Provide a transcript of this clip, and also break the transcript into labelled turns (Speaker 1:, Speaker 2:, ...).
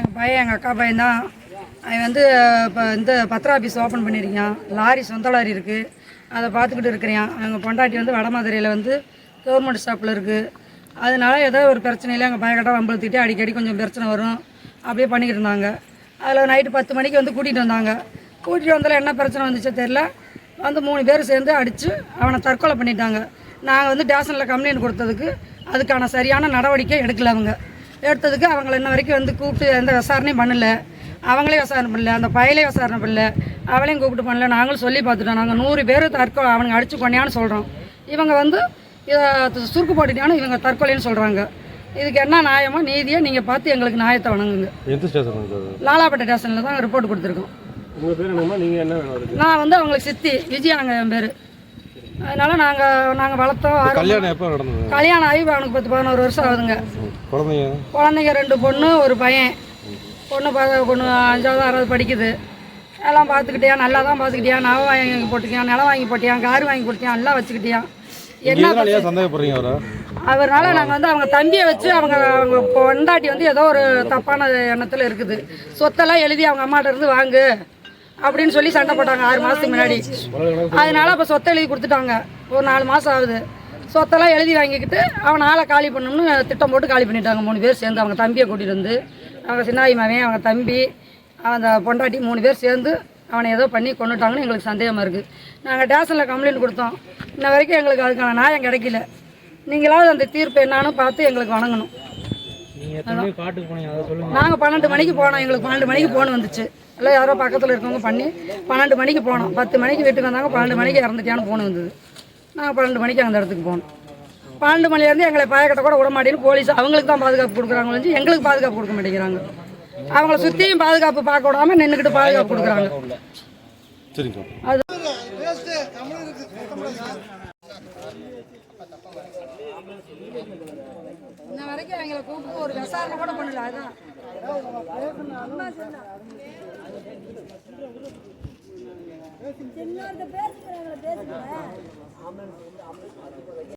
Speaker 1: எங்கள் பையன் எங்கள் அக்கா பையன் தான் அவன் வந்து இப்போ இந்த பத்திர ஆஃபீஸ் ஓப்பன் பண்ணியிருக்கான் லாரி சொந்த லாரி இருக்குது அதை பார்த்துக்கிட்டு இருக்கிறான். எங்கள் பொண்டாட்டி வந்து வடமதுரையில் வந்து கவர்மெண்ட் ஸ்டாப்பில் இருக்குது அதனால ஏதோ ஒரு பிரச்சனையில் எங்கள் பையன் கிட்ட வம்பளத்துக்கிட்டே அடிக்கடி கொஞ்சம் பிரச்சனை வரும். அப்படியே பண்ணிக்கிட்டு இருந்தாங்க. அதில் நைட்டு பத்து மணிக்கு வந்து கூட்டிகிட்டு வந்தாங்க. கூட்டிகிட்டு வந்தாலும் என்ன பிரச்சனை வந்துச்சோ தெரில வந்து மூணு பேர் சேர்ந்து அடித்து அவனை தற்கொலை பண்ணிட்டாங்க. நாங்கள் வந்து டேஷனில் கம்ப்ளைண்ட் கொடுத்ததுக்கு அதுக்கான சரியான நடவடிக்கை எடுக்கல அவங்க. எடுத்ததுக்கு அவங்கள இன்ன வரைக்கும் வந்து கூப்பிட்டு எந்த விசாரணையும் பண்ணல. அவங்களே விசாரணை பண்ணல. அந்த பயலே விசாரணை பண்ணல. அவளையும் கூப்பிட்டு பண்ணல. நாங்களும் சொல்லி பார்த்துட்டோம். நாங்கள் நூறு பேர் தற்கொலை அவனுங்க அடிச்சு கொண்டான்னு சொல்கிறோம் இவங்க வந்து இதை சுருக்கு போட்டுட்டான்னு இவங்க தற்கொலைன்னு சொல்கிறாங்க இதுக்கு என்ன நியாயமோ நீதியை நீங்கள் பார்த்து எங்களுக்கு நியாயத்தை வணங்குங்க
Speaker 2: எந்த ஸ்டேஷன் இருக்குது
Speaker 1: லாலாப்பேட்டை ஸ்டேஷனில் தான் ரிப்போர்ட் கொடுத்துருக்கோம். நான் வந்து அவங்களுக்கு சித்தி விஜயாங்க என் பேர். அதனால நாங்கள் நாங்கள் வளர்த்தோம்
Speaker 2: கல்யாணம் எப்போ நடந்தது?
Speaker 1: கல்யாணம் ஆகி அவனுக்கு பத்து பதினோரு வருஷம் ஆகுதுங்க.
Speaker 2: குழந்தைங்க?
Speaker 1: குழந்தைங்க ரெண்டு பொண்ணு ஒரு பையன். பொண்ணு ப பொண்ணு அஞ்சாவது ஆறாவது படிக்குது. எல்லாம் பார்த்துக்கிட்டியா நல்லா தான் பார்த்துக்கிட்டியா நகை வாங்கி போட்டுக்கியான் நிலம் வாங்கி போட்டியான் கார் வாங்கி கொடுத்தியான் எல்லாம் வச்சுக்கிட்டியான் என்ன
Speaker 2: சந்தேகப்படுறீங்க அவரை?
Speaker 1: அவர்னால நாங்கள் வந்து அவங்க தம்பியை வச்சு அவங்க அவங்க பொண்டாட்டி வந்து ஏதோ ஒரு தப்பான எண்ணத்தில் இருக்குது. சொத்தெல்லாம் எழுதி அவங்க அம்மாட்ட இருந்து வாங்கு. அப்படின்னு சொல்லி சண்டை போட்டாங்க ஆறு மாதத்துக்கு முன்னாடி. அதனால அப்போ சொத்தை எழுதி கொடுத்துட்டாங்க. ஒரு நாலு மாதம் ஆகுது. சொத்தெல்லாம் எழுதி வாங்கிக்கிட்டு அவன் ஆளை காலி பண்ணணும்னு திட்டம் போட்டு காலி பண்ணிட்டாங்க. மூணு பேர் சேர்ந்து அவங்க தம்பியை கூட்டிகிட்டு வந்து அவங்க சின்னாயி மகன் அவங்க தம்பி அந்த பொண்டாட்டி மூணு பேர் சேர்ந்து அவனை ஏதோ பண்ணி கொண்டுட்டாங்கன்னு எங்களுக்கு சந்தேகமாக இருக்குது நாங்கள் ஸ்டேஷனில் கம்ப்ளைண்ட் கொடுத்தோம். இன்ன வரைக்கும் எங்களுக்கு அதுக்கான நியாயம் கிடைக்கல. நீங்களாவது அந்த தீர்ப்பு என்னான்னு பார்த்து எங்களுக்கு வணங்கணும். நாங்கள் பன்னெண்டு மணிக்கு போனோம். எங்களுக்கு பன்னெண்டு மணிக்கு போன் வந்துச்சு. எல்லாம் யாரோ பக்கத்தில் இருக்கவங்க பண்ணி பன்னெண்டு மணிக்கு போனோம். பத்து மணிக்கு வீட்டுக்கு வந்தாங்க. பன்னெண்டு மணிக்கு இறந்துட்டியான்னு போன் வந்தது. நாங்கள் பன்னெண்டு மணிக்கு அந்த இடத்துக்கு போனோம். பன்னெண்டு மணிலேருந்து எங்களை பயக்கட்ட கூட விட மாட்டேன்னு போலீஸ் அவங்களுக்கு தான் பாதுகாப்பு கொடுக்குறாங்க ஒழிஞ்சு எங்களுக்கு பாதுகாப்பு கொடுக்க மாட்டேங்கிறாங்க. அவங்கள சுற்றியும் பாதுகாப்பு பார்க்க விடாம நின்றுக்கிட்டு பாதுகாப்பு கொடுக்குறாங்க.
Speaker 2: சரிங்க.
Speaker 1: அது இன்ன வரைக்கும் அவங்கள கூப்பிட்டு ஒரு விசாரணை கூட பண்ணல அதான்.
Speaker 3: இன்னொருத்த பேசுகிறேன்